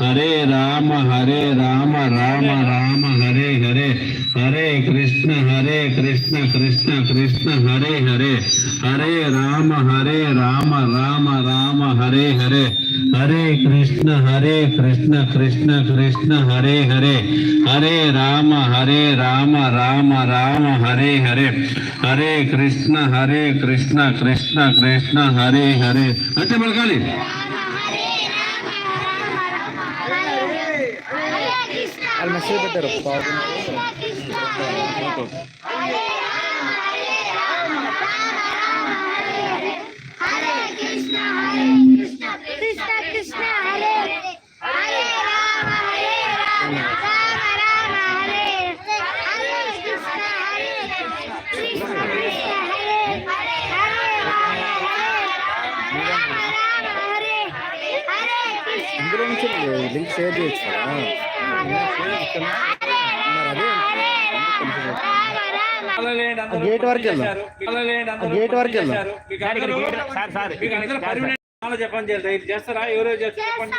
హరే రామ హరే రామ రామ రామ హరే హరే. హరే కృష్ణ హరే కృష్ణ కృష్ణ కృష్ణ హరే హరే. హరే రామ హరే రామ రామ రామ హరే హరే. హరే కృష్ణ హరే కృష్ణ కృష్ణ కృష్ణ హరే హరే. హరే రామ హరే రామ రామ రామ హరే హరే. హరే కృష్ణ హరే కృష్ణ కృష్ణ కృష్ణ హరే హరే. అంటే పలకాలి. المسيح بدر الطاغم Krishna ఇందులో నుంచి లింక్ షేర్ చేయొచ్చు కదా. గేట్ వరకు వెళ్దాం గేట్ వరకు సార్ చెప్పండి చేస్తారా? ఎవరో చేస్తారు చెప్పండి